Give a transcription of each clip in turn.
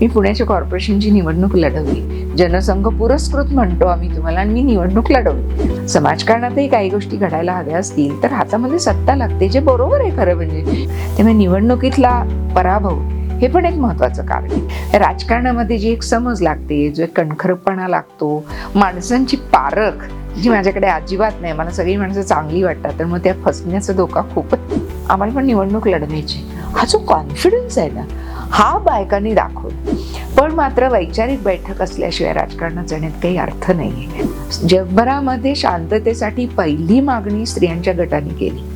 मी पुण्याच्या कॉर्पोरेशनची निवडणूक लढवली. जनसंघ पुरस्कृत म्हणतो आम्ही तुम्हाला आणि मी निवडणूक लढवली. समाजकारणातही काही गोष्टी घडायला हव्या असतील तर हातामध्ये सत्ता लागते जे बरोबर आहे खरं म्हणजे. त्यामुळे निवडणुकीतला पराभव हे पण एक महत्वाचं कारण आहे. राजकारणामध्ये जी एक समज लागते जो एक कणखरपणा लागतो माणसांची पारख जी माझ्याकडे अजिबात नाही मला सगळी माणसं चांगली वाटतात तर मग त्या फसण्याचा धोका खूपच. आम्हाला पण निवडणूक लढवायची हा जो कॉन्फिडन्स आहे ना हा बायकांनी दाखवला पण मात्र वैचारिक बैठक असल्याशिवाय राजकारणात जाण्यात काही अर्थ नाही जगभरामध्ये शांततेसाठी पहिली मागणी स्त्रियांच्या गटाने केली.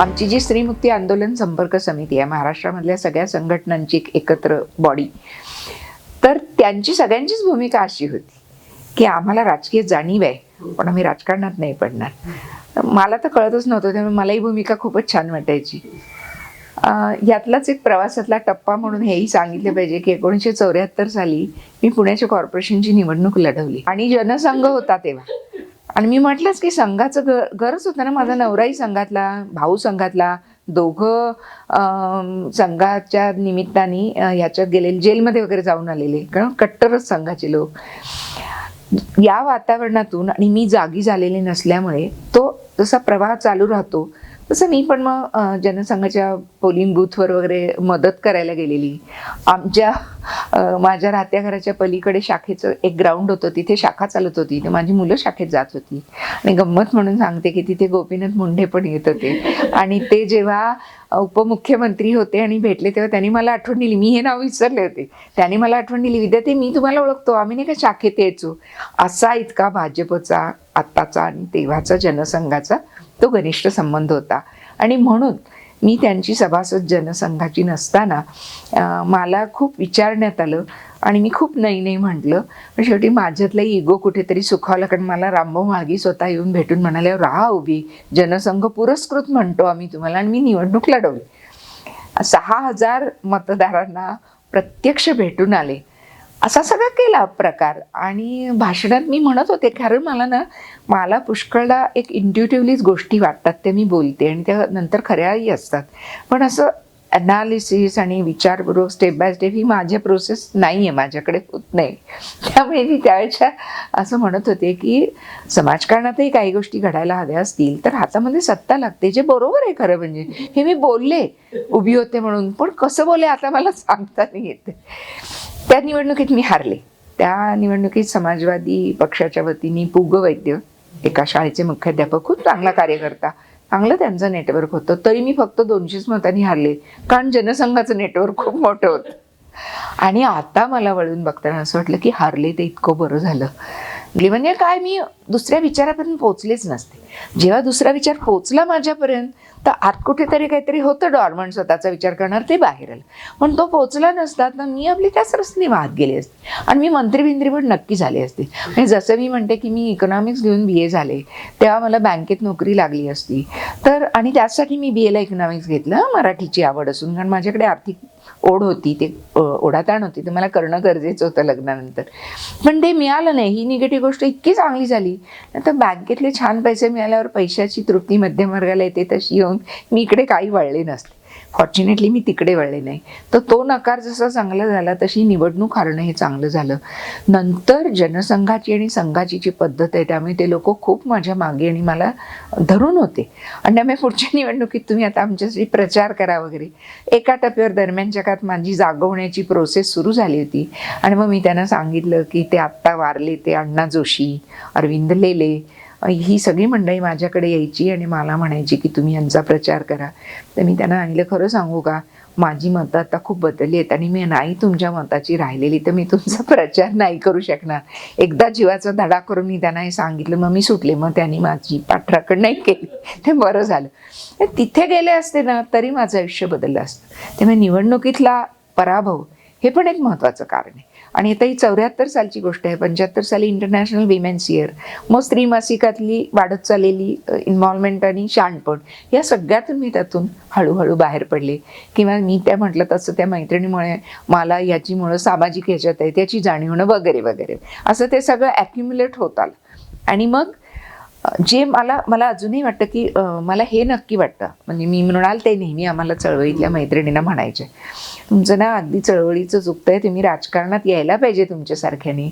आमची जी स्त्रीमुक्ती आंदोलन संपर्क समिती आहे महाराष्ट्रामधल्या सगळ्या संघटनांची एक एकत्र बॉडी तर त्यांची सगळ्यांचीच भूमिका अशी होती की आम्हाला राजकीय जाणीव आहे पण आम्ही राजकारणात नाही पडणार. मला तर कळतच नव्हतं त्यामुळे मला ही भूमिका खूपच छान वाटायची. यातलाच एक प्रवासातला टप्पा म्हणून हेही सांगितलं पाहिजे की एकोणीसशे चौऱ्याहत्तर साली मी पुण्याच्या कॉर्पोरेशनची निवडणूक लढवली. आणि जनसंघ होता तेव्हा. आणि मी म्हटलंच की संघाचं ग गरज होतं ना माझा नवराही संघातला भाऊ संघातला दोघं संघाच्या निमित्ताने ह्याच्यात गेलेले जेलमध्ये वगैरे जाऊन आलेले. कारण कट्टरच संघाचे लोक. या वातावरणातून आणि मी जागी झालेले नसल्यामुळे तो जसा प्रवाह चालू राहतो तसं मी पण मग जनसंघाच्या पोलिंग बूथवर वगैरे मदत करायला गेलेली. आमच्या माझ्या राहत्या घराच्या पलीकडे शाखेचं एक ग्राउंड होतं. तिथे शाखा चालत होती. तर माझी मुलं शाखेत जात होती. आणि गंमत म्हणून सांगते की तिथे गोपीनाथ मुंडे पण येत होते. आणि ते जेव्हा उपमुख्यमंत्री होते आणि भेटले तेव्हा त्यांनी मला आठवण दिली. मी हे नाव विसरले होते. त्यांनी मला आठवण दिली विद्यार्थी मी तुम्हाला ओळखतो. आम्ही नाही का शाखेत यायचो? असा इतका भाजपचा आत्ताचा आणि तेव्हाचा जनसंघाचा तो घनिष्ठ संबंध होता. आणि म्हणून मी त्यांची सभासद जनसंघाची नसताना मला खूप विचारण्यात आलं आणि मी खूप नाही नाही म्हटलं. पण शेवटी माझ्यातला इगो कुठेतरी सुखावला कारण मला रामभाऊ माळगी स्वतः येऊन भेटून म्हणाले राहा उभी जनसंघ पुरस्कृत म्हणतो आम्ही तुम्हाला आणि मी निवडणूक लढवली. सहा हजार मतदारांना प्रत्यक्ष भेटून आले. असा सगळा केला प्रकार. आणि भाषणात मी म्हणत होते कारण मला ना मला पुष्कळदा एक इंट्युटिव्हलीच गोष्टी वाटतात ते मी बोलते आणि त्या नंतर खऱ्याही असतात. पण असं अनालिसिस आणि विचारपूर्वक स्टेप बाय स्टेप ही माझ्या प्रोसेस नाही आहे माझ्याकडे होत नाही. त्यामुळे मी त्यावेळेच्या असं म्हणत होते की समाजकारणातही काही गोष्टी घडायला हव्या असतील तर हातामध्ये सत्ता लागते जे बरोबर आहे खरं म्हणजे. हे मी बोलले उभी होते म्हणून. पण कसं बोले आता मला सांगता नाही येते. त्या निवडणुकीत मी हारले. त्या निवडणुकीत समाजवादी पक्षाच्या वतीने पुग वैद्य एका शाळेचे मुख्याध्यापक खूप चांगला कार्यकर्ता चांगलं त्यांचं नेटवर्क होतं. तरी मी फक्त दोनशेच मतांनी हारले. कारण जनसंघाचं नेटवर्क खूप मोठं होतं. आणि आता मला वळून बघताना असं वाटलं की हारले ते इतकं बरं झालं. म्हणजे काय मी दुसऱ्या विचारापर्यंत पोचलेच नसते. जेव्हा दुसरा विचार पोचला माझ्यापर्यंत तर आत कुठेतरी काहीतरी होतं डॉर्मंट स्वतःचा विचार करणार ते बाहेर आलं पण तो पोचला नसता तर मी आपली त्याच रस्ते वाहत गेली असते. आणि मी मंत्री बिंत्री पण नक्की झाले असते. म्हणजे जसं मी म्हणते की मी इकॉनॉमिक्स घेऊन बी ए झाले तेव्हा मला बँकेत नोकरी लागली असती. तर आणि त्यासाठी मी बी एला इकॉनॉमिक्स घेतलं मराठीची आवड असून. कारण माझ्याकडे आर्थिक ओढ होती ते ओढाताण होती ते मला करणं गरजेचं होतं लग्नानंतर. पण ते मिळालं नाही. ही निगेटिव्ह गोष्ट इतकी चांगली झाली. नंतर बँकेतले छान पैसे मिळाल्यावर पैशाची तृप्ती मध्यमवर्गाला येते तशी येऊन मी इकडे काही वळले नसते. फॉर्च्युनेटली मी तिकडे वळले नाही. तर तो नकार जसा चांगला झाला तशी निवडणूक हारणं हे चांगलं झालं. नंतर जनसंघाची आणि संघाची जी पद्धत आहे त्यामुळे ते लोक खूप माझ्या मागे आणि मला धरून होते. आणि त्यामुळे पुढच्या निवडणुकीत तुम्ही आता आमच्यासाठी प्रचार करा वगैरे. एका टप्प्यावर दरम्यानच्या काळात माझी जागवण्याची प्रोसेस सुरू झाली होती. आणि मग मी त्यांना सांगितलं की ते आत्ता वारले ते अण्णा जोशी अरविंद लेले ही सगळी मंडळी माझ्याकडे यायची आणि मला म्हणायची की तुम्ही यांचा प्रचार करा. तर मी त्यांना आणलं खरं सांगू का? माझी मतं आता खूप बदलली आहेत आणि मी नाही तुमच्या मताची राहिलेली तर मी तुमचा प्रचार नाही करू शकणार. एकदा जीवाचा धडा करून मी त्यांना हे सांगितलं मग मी सुटले. मग त्यांनी माझी पाठराखण नाही केली. ते बरं झालं. तिथे गेले असते ना तरी माझं आयुष्य बदललं असतं. त्यामुळे निवडणुकीतला पराभव हे पण एक महत्त्वाचं कारण आहे. आणि आता ही चौऱ्याहत्तर सालची गोष्ट आहे. पंच्याहत्तर साली इंटरनॅशनल विमेन्स इयर मग स्त्री मासिकातली वाढत चाललेली इन्व्हॉल्वमेंट आणि शहाणपण या सगळ्यातून मी त्यातून हळूहळू बाहेर पडले. किंवा मी त्या म्हटलं तसं त्या मैत्रिणीमुळे मला याची मुळं सामाजिक ह्याच्यात आहे त्याची जाणीव होणं वगैरे वगैरे. असं ते सगळं ॲक्युम्युलेट होत आलं. आणि मग जे मला मला अजूनही वाटतं की मला हे नक्की वाटतं. म्हणजे मी म्हणाल ते नेहमी आम्हाला चळवळीतल्या मैत्रिणींना म्हणायचे. तुमचं ना अगदी चळवळीचं चुकतंय तुम्ही राजकारणात यायला पाहिजे तुमच्यासारख्याने.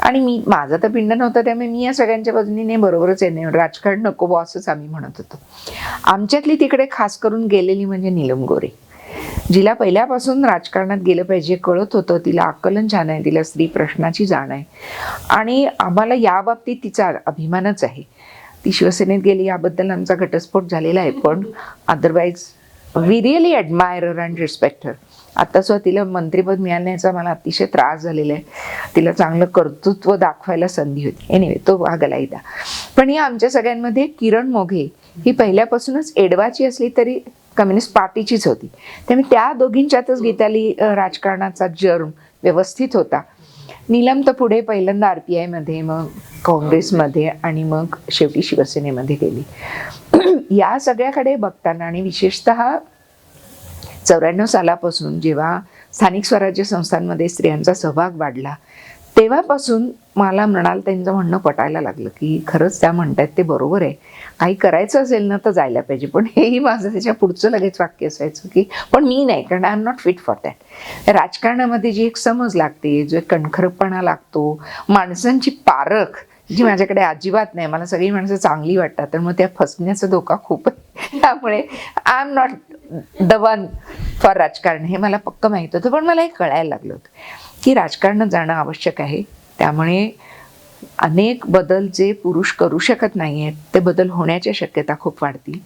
आणि मी माझं तर पिंड नव्हतं त्यामुळे मी या सगळ्यांच्या बाजूने बरोबरच आहे. नाही राजकारण नको बॉसच असंच आम्ही म्हणत होतो. आमच्यातली तिकडे खास करून गेलेली म्हणजे नीलम गोरे. जिला पहिल्यापासून राजकारणात गेलं पाहिजे कळत होतं तिला आकलन छान आहे तिला स्त्री प्रश्नाची जाण आहे. आणि आम्हाला या बाबतीत तिचा अभिमानच आहे. ती शिवसेनेत गेली याबद्दल आमचा घटस्फोट झालेला आहे. पण otherwise we really admire and respect her आता सुद्धा तिला मंत्रिपद मिळाल्याचा मला अतिशय त्रास झालेला आहे. तिला चांगलं कर्तृत्व दाखवायला संधी होती. एनिवे तो भाग आला पण या आमच्या सगळ्यांमध्ये किरण मोघे ही पहिल्यापासूनच एडवाची असली तरी कम्युनिस्ट पार्टीचीच होती. त्यामुळे त्या दोघींच्यातच गीताली राजकारणाचा जर्म व्यवस्थित होता. नीलम तर पुढे पहिल्यांदा आर पी आयमध्ये मग काँग्रेसमध्ये आणि मग शेवटी शिवसेनेमध्ये गेली. या सगळ्याकडे बघताना आणि विशेषतः चौऱ्याण्णव सालापासून जेव्हा स्थानिक स्वराज्य संस्थांमध्ये स्त्रियांचा सहभाग वाढला तेव्हापासून मला म्हणाल त्यांचं म्हणणं पटायला लागलं की खरंच त्या म्हणतायत ते बरोबर आहे. काही करायचं असेल ना तर जायला पाहिजे. पण हेही माझं त्याच्या पुढचं लगेच वाक्य असायचं की पण मी नाही कारण I am not fit for that. राजकारणामध्ये जी एक समज लागते जो एक कणखरपणा लागतो माणसांची पारख जी माझ्याकडे अजिबात नाही. मला सगळी माणसं चांगली वाटतात. तर मग त्या फसण्याचा धोका खूप आहे त्यामुळे I am not the one for राजकारण. हे मला पक्क माहीत होतं पण मला हे कळायला लागलं होतं की राजकारणात जाणं आवश्यक आहे. त्यामुळे अनेक बदल जे पुरुष करू शकत नाही आहेत ते बदल होण्याच्या शक्यता खूप वाढतील.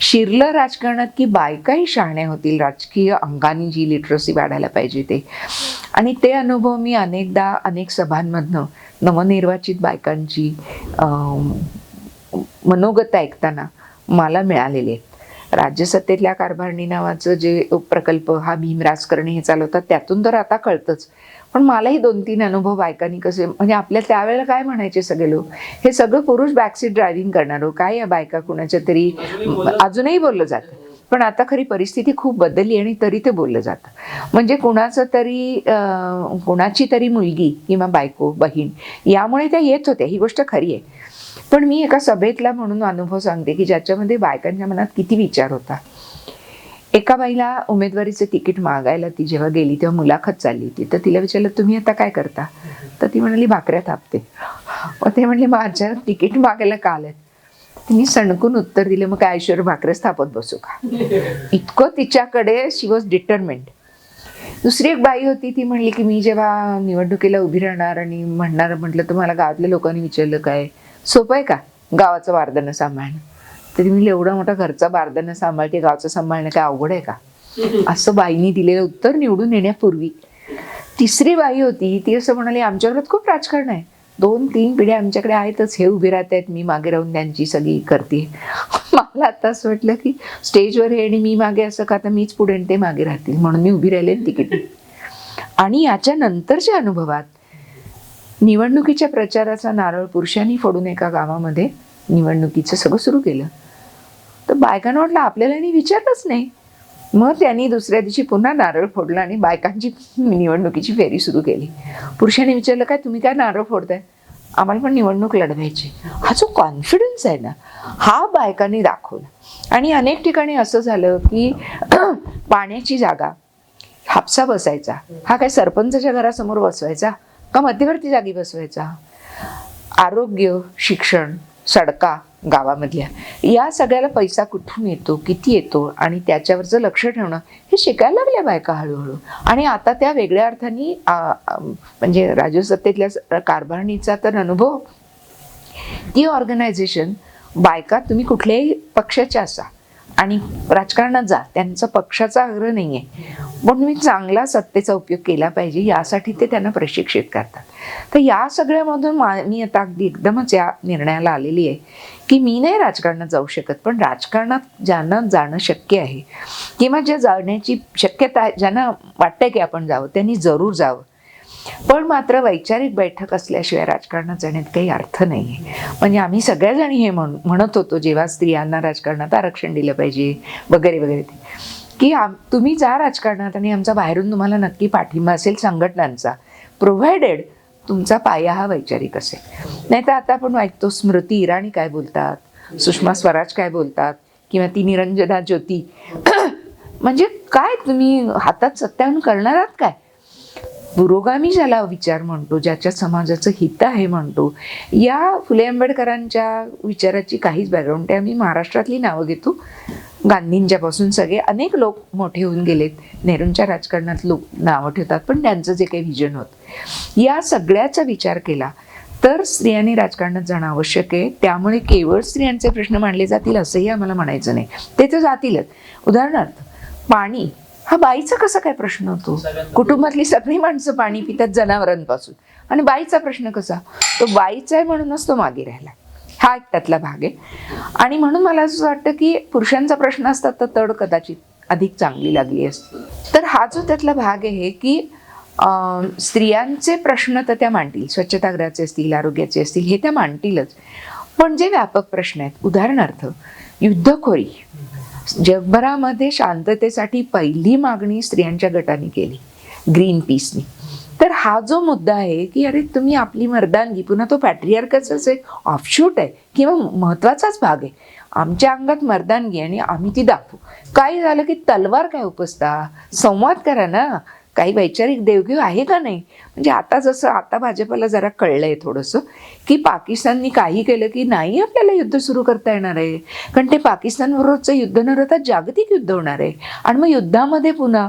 शिरलं राजकारणात की बायकाही शहाण्या होतील राजकीय अंगाने जी लिटरसी वाढायला पाहिजे ते. आणि ते अनुभव मी अनेकदा अनेक सभांमधनं नवनिर्वाचित बायकांची मनोगत ऐकताना मला मिळालेले. आहेत राज्यसत्तेतल्या कारभारणी नावाचं जे प्रकल्प हा भीम राजकारणी हे चालवतात त्यातून तर आता कळतंच. पण मलाही दोन तीन अनुभव बायकांनी कसे म्हणजे आपल्या त्यावेळेला काय म्हणायचे सगळे लोक? हे सगळं पुरुष बॅकसीट ड्रायव्हिंग करणार हो. काय या बायका कुणाच्या तरी अजूनही बोललं जातं. पण आता खरी परिस्थिती खूप बदलली आणि तरी ते बोललं जातं. म्हणजे कुणाचं तरी कोणाची तरी मुलगी किंवा बायको बहीण यामुळे त्या येत होत्या. ही गोष्ट खरी आहे. पण मी एका सभेतला म्हणून अनुभव सांगते की ज्याच्यामध्ये बायकांच्या मनात किती विचार होता. एका बाईला उमेदवारीचं तिकीट मागायला ती जेव्हा गेली तेव्हा मुलाखत चालली होती. तर तिला विचारलं तुम्ही आता काय करता? तर ती म्हणाली भाकऱ्या थापते. मग ते म्हणले माझ्या तिकीट मागायला का आलं तिने सणकून उत्तर दिलं मग काय ऐश्वर भाकऱ्याच थापत बसू का? इतकं तिच्याकडे शी वॉज डिटर्मेंट दुसरी एक बाई होती ती म्हणली की मी जेव्हा निवडणुकीला उभी राहणार आणि म्हणणार म्हटलं तर मला गावातल्या लोकांनी विचारलं काय? सोपं आहे का? गावाचं बारदानं सांभाळणं. तरी मी एवढा मोठा घरचा बारदानं सांभाळते गावचं सांभाळणं काय अवघड आहे का? असं बाईनी दिलेलं उत्तर निवडून येण्यापूर्वी. तिसरी बाई होती ती असं म्हणाली आमच्या घरात खूप राजकारण आहे. दोन तीन पिढ्या आमच्याकडे आहेतच. हे उभे राहत आहेत. मी मागे राहून त्यांची सगळी करते. मला आता असं वाटलं की स्टेजवर हे आणि मी मागे असं का? आता मीच पुढे आणि ते मागे राहतील. म्हणून मी उभी राहिले तिकीट आणि याच्या नंतरच्या अनुभवात निवडणुकीच्या प्रचाराचा नारळ पुरुषांनी फोडून एका गावामध्ये निवडणुकीचं सगळं सुरू केलं. तर बायकांना वाटलं आपल्याला विचारलंच नाही. मग त्यांनी दुसऱ्या दिवशी पुन्हा नारळ फोडलं आणि बायकांची निवडणुकीची फेरी सुरू केली. पुरुषांनी विचारलं काय तुम्ही काय नारळ फोडताय? आम्हाला पण निवडणूक लढवायची हा जो कॉन्फिडन्स आहे ना हा बायकांनी दाखवला. आणि अनेक ठिकाणी असं झालं की पाण्याची जागा हापसा बसायचा हा काय सरपंचाच्या घरासमोर बसवायचा का मध्यवर्ती जागी बसवायचा? आरोग्य शिक्षण सडका गावामधल्या. या सगळ्याला पैसा कुठून येतो किती येतो आणि त्याच्यावरचं लक्ष ठेवणं हे शिकायला लागल्या बायका हळूहळू. आणि आता त्या वेगळ्या अर्थाने म्हणजे राजसत्तेतल्या सत्तेतल्या कारभारणीचा तर अनुभव ती ऑर्गनायझेशन बायका तुम्ही कुठल्याही पक्षाच्या असा आणि राजकारणात जा त्यांचा पक्षाचा आग्रह नाही आहे म्हणून मी चांगला सत्तेचा उपयोग केला पाहिजे यासाठी ते त्यांना प्रशिक्षित करतात. तर या सगळ्यामधून मा मी आता अगदी एकदमच या निर्णयाला आलेली आहे की मी नाही राजकारणात जाऊ शकत पण राजकारणात ज्यांना जाणं शक्य आहे किंवा ज्या जाण्याची शक्यता आहे ज्यांना वाटतं की आपण जावं त्यांनी जरूर जावं. पण मात्र वैचारिक बैठक असल्याशिवाय राजकारणात जाण्यात काही अर्थ नाही आहे म्हणजे आम्ही सगळ्याजणी हे म्हण म्हणत होतो जेव्हा स्त्रियांना राजकारणात आरक्षण दिलं पाहिजे वगैरे वगैरे. ते की आम तुम्ही जा राजकारणात आणि आमचा बाहेरून तुम्हाला नक्की पाठिंबा असेल संघटनांचा. प्रोव्हायडेड तुमचा पाया हा वैचारिक असेल. नाही तर आता आपण ऐकतो स्मृती इराणी काय बोलतात? सुषमा स्वराज काय बोलतात? किंवा ती निरंजना ज्योती. म्हणजे काय तुम्ही हातात सत्याहून करणार आहात काय? पुरोगामी ज्याला विचार म्हणतो ज्याच्या समाजाचं हित आहे म्हणतो या फुले आंबेडकरांच्या विचाराची काहीच बॅकग्राऊंड ते आम्ही महाराष्ट्रातली नावं घेतो. गांधींच्यापासून सगळे अनेक लोक मोठे होऊन गेलेत. नेहरूंच्या राजकारणात लोक नावं ठेवतात पण त्यांचं जे काही व्हिजन होतं. या सगळ्याचा विचार केला तर स्त्रियांनी राजकारणात जाणं आवश्यक आहे. त्यामुळे केवळ स्त्रियांचे प्रश्न मांडले जातील असंही आम्हाला म्हणायचं नाही. ते तर जातीलच. उदाहरणार्थ पाणी हा बाईचा कसा काय प्रश्न होतो? कुटुंबातली सगळी माणसं पाणी पितात जनावरांपासून. आणि बाईचा प्रश्न कसा? तो बाईचा आहे म्हणूनच तो मागे राहिला. हा एक त्यातला भाग आहे. आणि म्हणून मला असं वाटतं की पुरुषांचा प्रश्न असतात तर तड कदाचित अधिक चांगली लागली असते. तर हा जो त्यातला भाग आहे की स्त्रियांचे प्रश्न तर त्या मांडतील. स्वच्छतागृहाचे असतील आरोग्याचे असतील हे त्या मांडतीलच. पण जे व्यापक प्रश्न आहेत उदाहरणार्थ युद्धखोरी. जगभरामध्ये शांततेसाठी पहिली मागणी स्त्रियांच्या गटाने केली ग्रीन पीसनी तर हा जो मुद्दा आहे की अरे तुम्ही आपली मर्दानगी पुन्हा तो पॅट्रियार्कचाच एक ऑफशूट आहे किंवा महत्वाचाच भाग आहे. आमच्या अंगात मर्दानगी आणि आम्ही ती दाखवू. काय झालं की तलवार काय उपसता? संवाद करा ना. काही वैचारिक देवघेव आहे का नाही? म्हणजे आता जसं आता भाजपला जरा कळलंय थोडंसं की पाकिस्ताननी काही केलं की नाही आपल्याला युद्ध सुरू करता येणार आहे. कारण ते पाकिस्तानबरोबरचं युद्ध न राहता जागतिक युद्ध होणार आहे. आणि मग युद्धामध्ये पुन्हा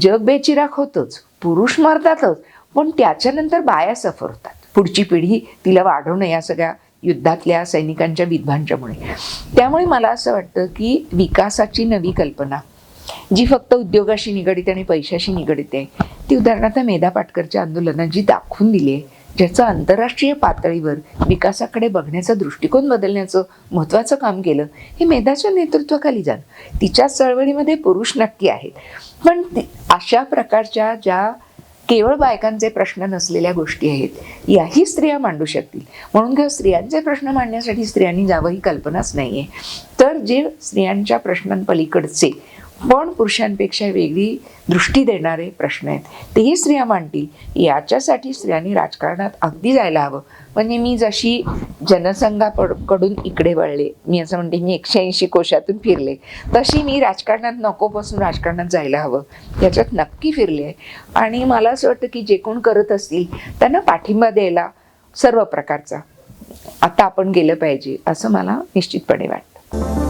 जग बेचिराख होतंच पुरुष मरतातच पण त्याच्यानंतर बाया सफर होतात. पुढची पिढी तिला वाढवणं या सगळ्या युद्धातल्या सैनिकांच्या विद्वांच्यामुळे. त्यामुळे मला असं वाटतं की विकासाची नवी कल्पना जी फक्त उद्योगाशी निगडीत आणि पैशाशी निगडीत आहे ती उदाहरणार्थ मेधा पाटकरच्या आंदोलनात जी दाखवून दिली आहे ज्याचं आंतरराष्ट्रीय पातळीवर विकासाकडे बघण्याचा दृष्टिकोन बदलण्याचं महत्त्वाचं काम केलं हे मेधाच्या नेतृत्वाखाली झालं तिच्या चळवळीमध्ये पुरुष नक्की आहेत. पण अशा प्रकारच्या ज्या केवळ बायकांचे प्रश्न नसलेल्या गोष्टी आहेत याही स्त्रिया मांडू शकतील. म्हणून किंवा स्त्रियांचे प्रश्न मांडण्यासाठी स्त्रियांनी जावं ही कल्पनाच नाही आहे तर जे स्त्रियांच्या प्रश्नांपलीकडचे पण पुरुषांपेक्षा वेगळी दृष्टी देणारे प्रश्न आहेत. तेही स्त्रिया मांडतील. याच्यासाठी स्त्रियांनी राजकारणात अगदी जायला हवं. म्हणजे मी जशी जनसंघाकडून इकडे वळले मी असं म्हणते मी एकशे ऐंशी कोशातून फिरले तशी मी राजकारणात नकोपासून राजकारणात जायला हवं. याच्यात नक्की फिरले. आणि मला असं वाटतं की जे कोण करत असतील त्यांना पाठिंबा द्यायला सर्व प्रकारचा. आता आपण गेलं पाहिजे असं मला निश्चितपणे वाटतं.